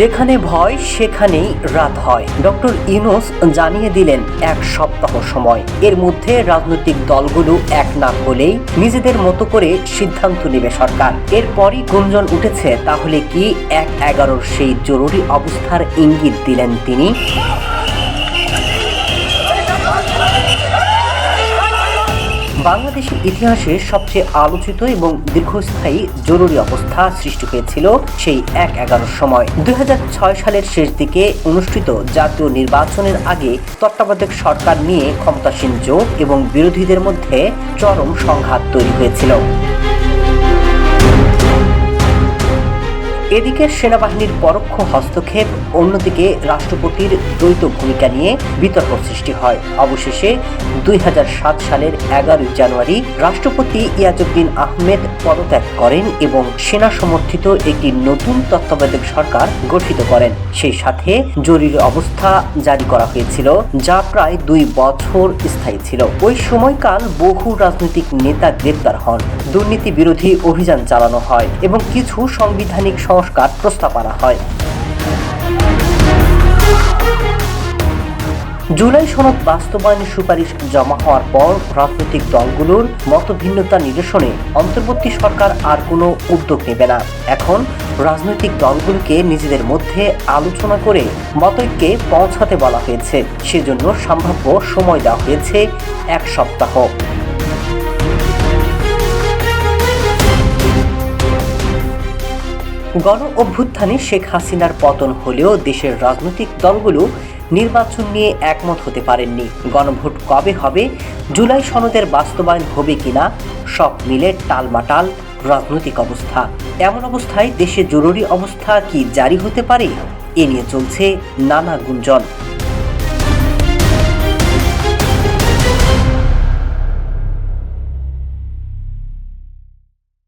যেখানে ভয়, সেখানেই রাত হয়। ডক্টর ইউনুস জানিয়ে দিলেন, এক সপ্তাহ সময়। এর মধ্যে রাজনৈতিক দলগুলো এক না হলেই নিজেদের মতো করে সিদ্ধান্ত নেবে সরকার। এরপরই গুঞ্জন উঠেছে, তাহলে কি এক এগারোর সেই জরুরি অবস্থার ইঙ্গিত দিলেন তিনি? বাংলাদেশের ইতিহাসে সবচেয়ে আলোচিত এবং দীর্ঘস্থায়ী জরুরি অবস্থা সৃষ্টি হয়েছিল সেই এক এগারোর সময়। দুই হাজার ছয় সালের শেষ দিকে অনুষ্ঠিত জাতীয় নির্বাচনের আগে তত্ত্বাবধায়ক সরকার নিয়ে ক্ষমতাসীন জোট এবং বিরোধীদের মধ্যে চরম সংঘাত তৈরি হয়েছিল। এদিকে সেনাবাহিনীর পরোক্ষ হস্তক্ষেপ, অন্যদিকে রাষ্ট্রপতির দ্বৈত ভূমিকা নিয়ে বিতর্ক সৃষ্টি হয়। অবশেষে দুই সালের এগারোই জানুয়ারি রাষ্ট্রপতি ইয়াজউদ্দিন আহমেদ পদত্যাগ করেন এবং সেনা সমর্থিত একটি নতুন তত্ত্বাবধায়ক সরকার গঠিত করেন। সেই সাথে জরুরি অবস্থা জারি করা হয়েছিল, যা প্রায় দুই বছর স্থায়ী ছিল। ওই সময়কাল বহু রাজনৈতিক নেতা গ্রেপ্তার হন দুর্নীতি বিরোধী অভিযান চালানো হয় এবং কিছু সাংবিধানিক সংস্কার প্রস্তাব আনা হয়। জুলাই সনদ বাস্তবায়নের সুপারিশ জমা হওয়ার পর রাজনৈতিক দলগুলোর মতভিন্নতা নিরসনে অন্তর্বর্তী সরকার আর কোনো উদ্যোগ নেবে না। এখন রাজনৈতিক দলগুলোকে নিজেদের মধ্যে আলোচনা করে মতৈক্যে পৌঁছাতে বলা হয়েছে। সেজন্য সম্ভাব্য সময় দেওয়া হয়েছে এক সপ্তাহ। গণ অভ্যুত্থানে শেখ হাসিনার পতন হলেও দেশের রাজনৈতিক দলগুলো নির্বাচন নিয়ে একমত হতে পারেননি। গণভোট কবে হবে, জুলাই সনদের বাস্তবায়ন হবে কিনা, সব মিলে টালমাটাল রাজনৈতিক অবস্থা। এমন অবস্থায় দেশে জরুরি অবস্থা কি জারি হতে পারে? এ নিয়ে চলছে নানা গুঞ্জন।